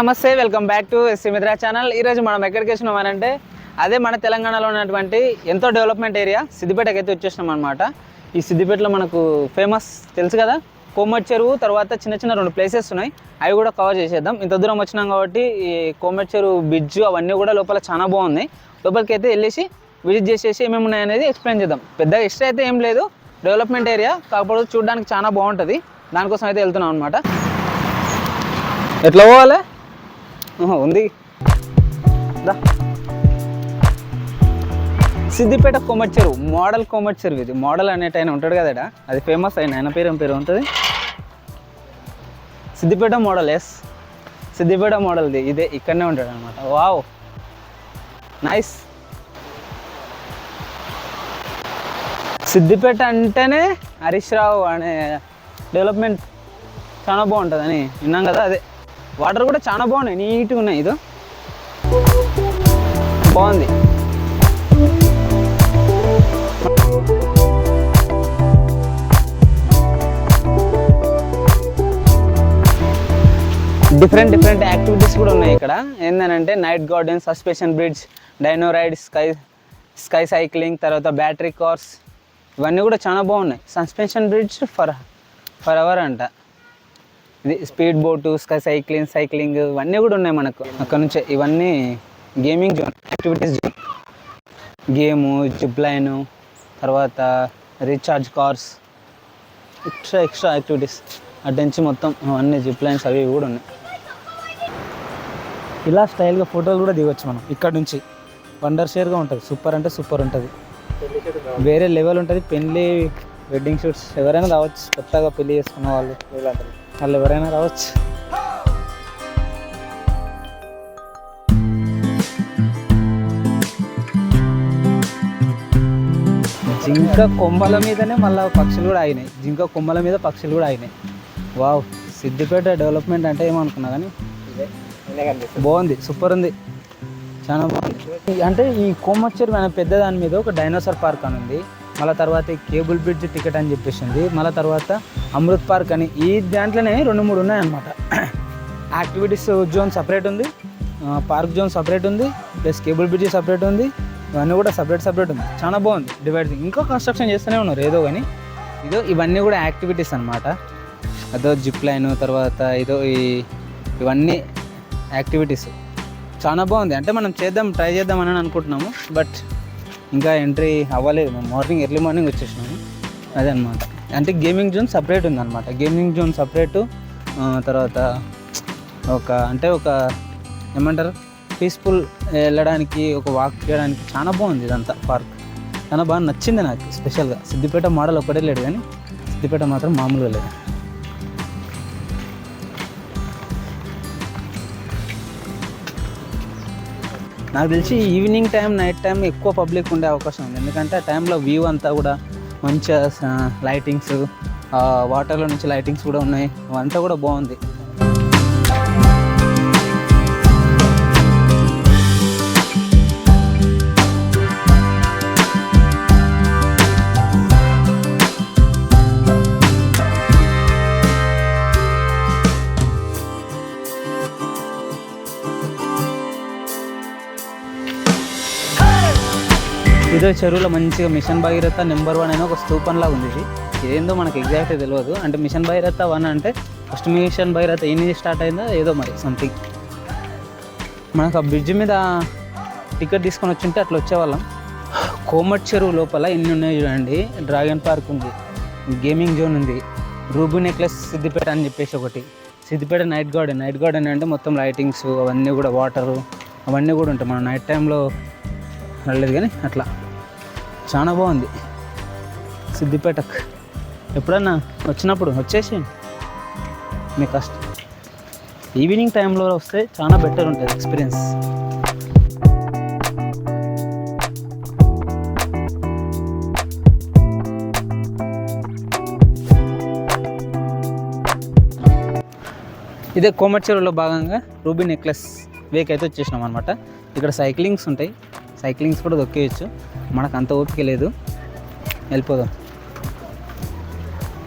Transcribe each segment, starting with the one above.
నమస్తే welcome back to Simidra channel. ఈరోజు మనం ఎక్కడికి వచ్చినామనంటే అదే మన తెలంగాణలో ఉన్నటువంటి ఎంతో డెవలప్మెంట్ ఏరియా సిద్దిపేటకి అయితే వచ్చేసినాం అనమాట ఈ సిద్దిపేటలో మనకు ఫేమస్ తెలుసు కదా? కోమట్ చెరువు తర్వాత చిన్న చిన్న రెండు ప్లేసెస్ ఉన్నాయి. అవి కూడా కవర్ చేసేద్దాం. ఇంత దూరం వచ్చినాం కాబట్టి ఈ కోమట్ చెరువు బ్రిడ్జ్ అవన్నీ కూడా లోపల చాలా బాగున్నాయి. లోపలికి అయితే వెళ్ళేసి విజిట్ చేసేసి ఏమేమి ఉన్నాయనేది ఎక్స్ప్లెయిన్ చేద్దాం. పెద్ద ఇష్టం అయితే ఏం లేదు. డెవలప్మెంట్ ఏరియా కాకపోతే చూడడానికి చాలా బాగుంటుంది. దానికోసం అయితే వెళ్తున్నాం అనమాట ఎట్లా పోవాలి? ఉంది. దా. సిద్దిపేట కోమటి చెరువు మోడల్ కోమటి చెరువు ఇది. మోడల్ అనేట ఆయన ఉంటాడు కదా అది ఫేమస్ అయిన ఆయన పేరు ఏం పేరు ఉంటుంది? సిద్దిపేట మోడల్ ఎస్ సిద్దిపేట మోడల్ది ఇదే. ఇక్కడనే ఉంటాడు అనమాట వావ్ నైస్ సిద్దిపేట అంటేనే హరీష్ రావు అనే డెవలప్మెంట్ చాలా బాగుంటుందని విన్నాం కదా అదే. వాటర్ కూడా చాలా బాగున్నాయి. నీట్గా ఉన్నాయి. ఇది. బాగుంది. డిఫరెంట్ డిఫరెంట్ యాక్టివిటీస్ కూడా ఉన్నాయి ఇక్కడ. ఏంటంటే night garden suspension bridge dino ride sky sky cycling తర్వాత బ్యాటరీ కార్స్ ఇవన్నీ కూడా చాలా బాగున్నాయి. Suspension bridge for for hour అంట. ఇది speed boat sky cycling cycling ఇవన్నీ కూడా ఉన్నాయి మనకు. అక్కడ నుంచే ఇవన్నీ gaming zone activities zone. Game zip line తర్వాత recharge cars extra extra activities. అటు నుంచి మొత్తం అన్ని జిప్ లైన్స్ అవి కూడా ఉన్నాయి. ఇలా స్టైల్గా ఫోటోలు కూడా దిగొచ్చు మనం. ఇక్కడ నుంచి వండర్ షేర్గా ఉంటుంది. సూపర్ అంటే సూపర్ ఉంటుంది. వేరే లెవెల్ ఉంటుంది. పెళ్ళి వెడ్డింగ్ షూట్స్ ఎవరైనా రావచ్చు కొత్తగా పెళ్ళి చేసుకున్న వాళ్ళు. వాళ్ళు ఎవరైనా రావచ్చు. జింక కొమ్మల మీదనే మళ్ళీ పక్షులు కూడా ఆగినాయి. జింక కొమ్మల మీద పక్షులు కూడా ఆగినాయి. వావ్ సిద్దిపేట డెవలప్మెంట్ అంటే ఏమనుకున్నా కానీ బాగుంది సూపర్ ఉంది. చాలా బాగుంది. అంటే ఈ కొమ్మచ్చేరు మన పెద్ద దాని మీద ఒక డైనోసార్ పార్క్ అని ఉంది. మళ్ళీ తర్వాత కేబుల్ బ్రిడ్జ్ టికెట్ అని చెప్పేసి ఉంది. మళ్ళీ తర్వాత అమృత్ పార్క్ అని. ఈ దాంట్లోనే రెండు మూడు ఉన్నాయన్నమాట. యాక్టివిటీస్ జోన్ సపరేట్ ఉంది. పార్క్ జోన్ సపరేట్ ఉంది. ప్లస్ కేబుల్ బ్రిడ్జ్ సపరేట్ ఉంది. ఇవన్నీ కూడా సపరేట్ సపరేట్ ఉంది. చాలా బాగుంది. డివైడ్ ఇంకా కన్స్ట్రక్షన్ చేస్తూనే ఉన్నారు ఏదో కానీ. ఇదో ఇవన్నీ కూడా యాక్టివిటీస్ అనమాట అదో జిప్ లైన్ తర్వాత ఇదో ఈ ఇవన్నీ యాక్టివిటీస్ చాలా బాగుంది. అంటే మనం చేద్దాం ట్రై చేద్దామని అనుకుంటున్నాము. బట్ ఇంకా ఎంట్రీ అవ్వలేదు. మేము మార్నింగ్ ఎర్లీ మార్నింగ్ వచ్చేసినాము. అదే అనమాట అంటే గేమింగ్ జోన్ సపరేట్ ఉందన్నమాట. గేమింగ్ జోన్ సపరేటు తర్వాత ఒక అంటే ఒక ఏమంటారు? పీస్ఫుల్ వెళ్ళడానికి ఒక వాక్ చేయడానికి చాలా బాగుంది ఇదంతా పార్క్ చాలా బాగా నచ్చింది నాకు స్పెషల్గా సిద్దిపేట మోడల్ ఒకటే లేడు కానీ సిద్దిపేట మాత్రం మామూలుగా లేదు. నాకు తెలిసి ఈవినింగ్ టైం నైట్ టైం ఎక్కువ పబ్లిక్ ఉండే అవకాశం ఉంది. ఎందుకంటే ఆ టైంలో వ్యూ అంతా కూడా మంచిగా లైటింగ్స్ వాటర్లో నుంచి లైటింగ్స్ కూడా ఉన్నాయి. అంతా కూడా బాగుంది. ఏదో చెరువులో మంచిగా మిషన్ భగీరథ నెంబర్ వన్ అనే ఒక స్తూపం లాగా ఉంది ఇది. ఇదేందో మనకు ఎగ్జాక్ట్ తెలియదు అంటే మిషన్ భగీరథ వన్ అంటే ఫస్ట్ మిషన్ భగీరథ ఎన్ని స్టార్ట్ అయిందో ఏదో మరి సంథింగ్ మనకు ఆ బ్రిడ్జ్ మీద టికెట్ తీసుకొని వచ్చింటే అట్లా వచ్చేవాళ్ళం. కోమట్ చెరువు లోపల ఎన్ని ఉన్నాయి చూడండి. డ్రాగన్ పార్క్ ఉంది. గేమింగ్ జోన్ ఉంది. రూబీ నెక్లెస్ సిద్దిపేట అని చెప్పేసి ఒకటి. Siddipet night garden night garden అంటే మొత్తం లైటింగ్స్ అవన్నీ కూడా వాటరు అవన్నీ కూడా ఉంటాయి. మనం నైట్ టైంలో వెళ్ళలేదు కానీ అట్లా. చాలా బాగుంది. సిద్దిపేటకు. ఎప్పుడన్నా వచ్చినప్పుడు వచ్చేసి మీ కష్టం ఈవినింగ్ టైంలో వస్తే చాలా బెటర్ ఉంటుంది ఎక్స్పీరియన్స్. ఇదే కోమటి చెరువులో భాగంగా రూబీ నెక్లెస్ వేక్ అయితే వచ్చేసినాం అనమాట ఇక్కడ సైక్లింగ్స్ ఉంటాయి. సైక్లింగ్స్ కూడా దొక్కేయచ్చు. మనకు అంత ఓపిక లేదు. వెళ్ళిపోదాం.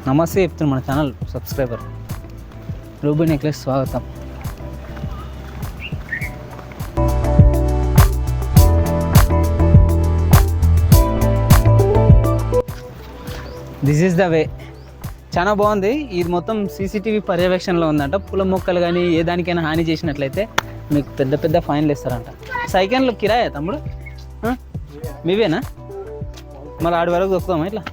నమస్తే చెప్తున్నాను మన ఛానల్ సబ్స్క్రైబర్. రూబీ నెక్లెస్ స్వాగతం. దిస్ ఈజ్ ద వే చాలా బాగుంది. ఇది మొత్తం సీసీటీవీ పర్యవేక్షణలో ఉందంట. పూల మొక్కలు కానీ ఏ దానికైనా హాని చేసినట్లయితే మీకు పెద్ద పెద్ద ఫైన్లు ఇస్తారంట సైకిల్ కిరాయా తమ్ముడు? మీవేనా? మళ్ళీ ఆడి వరకు దొక్కుదామా ఇట్లా?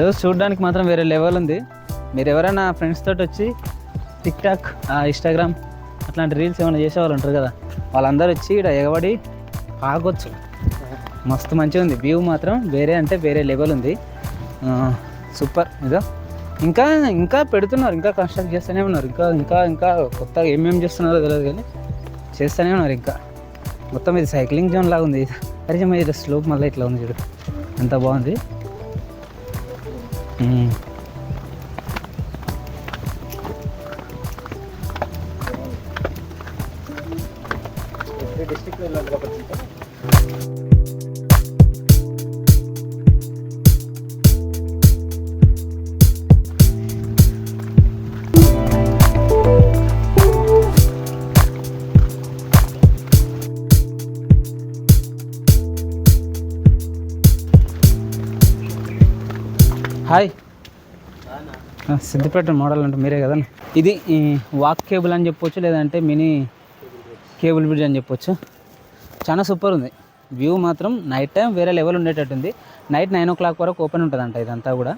ఏదో చూడడానికి మాత్రం వేరే లెవెల్ ఉంది. మీరు ఎవరైనా ఫ్రెండ్స్ తోటి వచ్చి టిక్ టాక్ ఇన్స్టాగ్రామ్ అట్లాంటి రీల్స్ ఏమైనా చేసేవాళ్ళు ఉంటారు కదా వాళ్ళందరూ వచ్చి ఇక్కడ ఎగబడి ఆగొచ్చు. మస్తు మంచిగా ఉంది. వ్యూ మాత్రం వేరే అంటే వేరే లెవెల్ ఉంది. సూపర్ ఇదో. ఇంకా ఇంకా పెడుతున్నారు. ఇంకా కన్స్ట్రక్ట్ చేస్తూనే ఉన్నారు. ఇంకా ఇంకా ఇంకా కొత్తగా ఏమేమి చేస్తున్నారో తెలియదు కానీ చేస్తూనే ఉన్నారు ఇంకా. మొత్తం ఇది సైక్లింగ్ జోన్ లాగా ఉంది. పరిచయం ఇది స్లోప్ మళ్ళీ ఇట్లా ఉంది చూడు. ఎంత బాగుంది. హాయ్. సిద్దిపేట మోడల్ అంటే మీరే కదా ఇది వాక్ కేబుల్ అని చెప్పొచ్చు లేదంటే మినీ కేబుల్ బ్రిడ్జ్ అని చెప్పొచ్చు. చాలా సూపర్ ఉంది. వ్యూ మాత్రం నైట్ టైం వేరే లెవెల్ ఉండేటట్టుంది. నైట్ నైన్ ఓ క్లాక్ వరకు ఓపెన్ ఉంటుందంట ఇదంతా కూడా.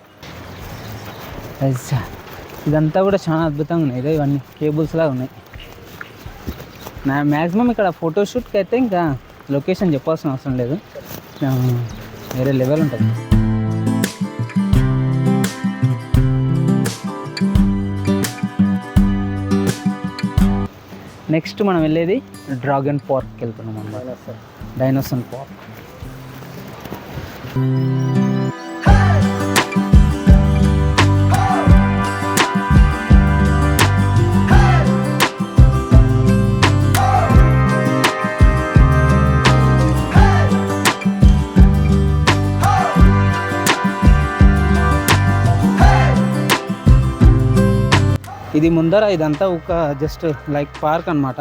ఇదంతా కూడా చాలా అద్భుతంగా ఉన్నాయి. ఇదే ఇవన్నీ కేబుల్స్ లాగా ఉన్నాయి. నా మ్యాక్సిమం ఇక్కడ ఫోటోషూట్కి అయితే ఇంకా లొకేషన్ చెప్పాల్సిన అవసరం లేదు. వేరే లెవెల్ ఉంటుంది. నెక్స్ట్ మనం వెళ్ళేది డ్రాగన్ పార్క్కి వెళ్తున్నాం అన్నమాట. Dinosaur park. ఇది ముందర ఇదంతా ఒక జస్ట్ లైక్ పార్క్ అన్నమాట.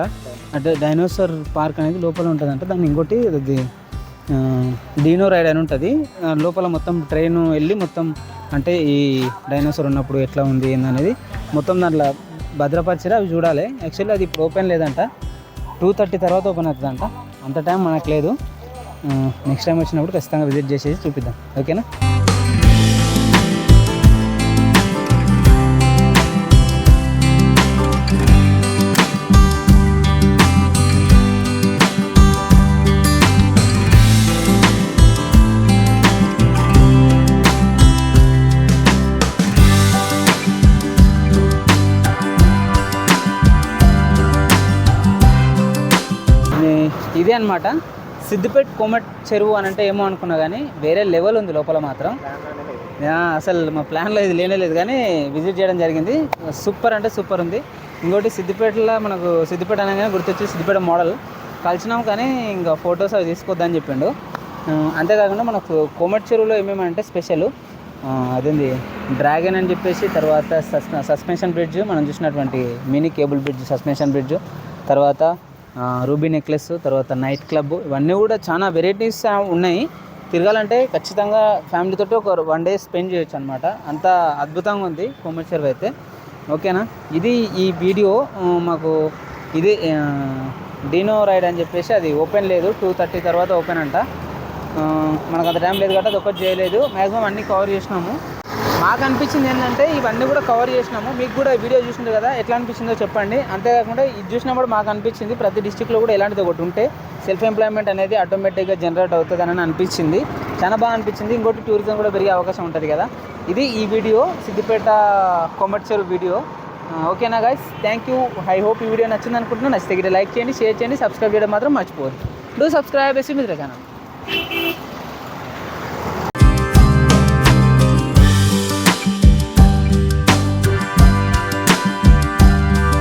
అంటే డైనోసార్ పార్క్ అనేది లోపల ఉంటుంది అంటే దాన్ని ఇంకోటి ఇది డీనో రైడ్ అని ఉంటుంది. లోపల మొత్తం ట్రైన్ వెళ్ళి మొత్తం అంటే ఈ డైనోసార్ ఉన్నప్పుడు ఎట్లా ఉంది ఏందనేది మొత్తం దాంట్లో భద్రపరిచిరా అవి చూడాలి. యాక్చువల్లీ అది ఇప్పుడు ఓపెన్ లేదంట. టూ థర్టీ తర్వాత ఓపెన్ అవుతుందంట. అంత టైం మనకు లేదు. నెక్స్ట్ టైం వచ్చినప్పుడు ఖచ్చితంగా విజిట్ చేసేసి చూపిద్దాం. ఓకేనా ఇది- అనమాట సిద్దిపేట కోమట్ చెరువు అని అంటే ఏమో అనుకున్నా కానీ వేరే లెవెల్ ఉంది లోపల మాత్రం. అసలు మా ప్లాన్లో ఇది లేనే లేదు కానీ విజిట్ చేయడం జరిగింది. సూపర్ అంటే సూపర్ ఉంది. ఇంకోటి సిద్దిపేటలో మనకు సిద్దిపేట అనగానే గుర్తొచ్చి సిద్దిపేట మోడల్. కలిసినాం కానీ ఇంకా ఫొటోస్ అవి తీసుకోవద్దని చెప్పిండు. అంతేకాకుండా మనకు కోమట్ చెరువులో ఏమేమంటే స్పెషల్? అదేంది? డ్రాగన్ అని చెప్పేసి తర్వాత సస్ సస్పెన్షన్ బ్రిడ్జ్ మనం చూసినటువంటి mini cable bridge suspension bridge. తర్వాత రూబీ నెక్లెస్ తర్వాత నైట్ క్లబ్ ఇవన్నీ కూడా చాలా వెరైటీస్ ఉన్నాయి. తిరగాలంటే ఖచ్చితంగా ఫ్యామిలీతో ఒక వన్ డే స్పెండ్ చేయొచ్చు అనమాట అంత అద్భుతంగా ఉంది కోమట్ అయితే. ఓకేనా? ఇది ఈ వీడియో మాకు ఇది డీనో రైడ్ అని చెప్పేసి అది ఓపెన్ లేదు. టూ థర్టీ తర్వాత ఓపెన్ అంట. మనకు అంత టైం లేదు కాబట్టి అది ఒకటి చేయలేదు. మ్యాక్సిమం అన్నీ కవర్ చేసినాము. మాకు అనిపించింది ఏంటంటే ఇవన్నీ కూడా కవర్ చేసినాము. మీకు కూడా వీడియో చూసింది కదా ఎట్లా అనిపించిందో చెప్పండి. అంతేకాకుండా ఇది చూసినప్పుడు మాకు అనిపించింది. ప్రతి డిస్టిక్లో కూడా ఇలాంటిది ఒకటి ఉంటే సెల్ఫ్ ఎంప్లాయ్మెంట్ అనేది ఆటోమేటిక్గా జనరేట్ అవుతుంది అని అనిపించింది. చాలా బాగా అనిపించింది. ఇంకోటి టూరిజం కూడా పెరిగే అవకాశం ఉంటుంది కదా. ఇది ఈ వీడియో సిద్దిపేట కొమర్షియల్ వీడియో ఓకేనా guys thank you I hope ఈ వీడియో నచ్చింది అనుకుంటున్నాను. నచ్చితే లైక్ చేయండి షేర్ చేయండి సబ్స్క్రైబ్ చేయడం మాత్రం మర్చిపోదు డూ సబ్స్క్రైబ్ చేసి మిత్ర ఛానల్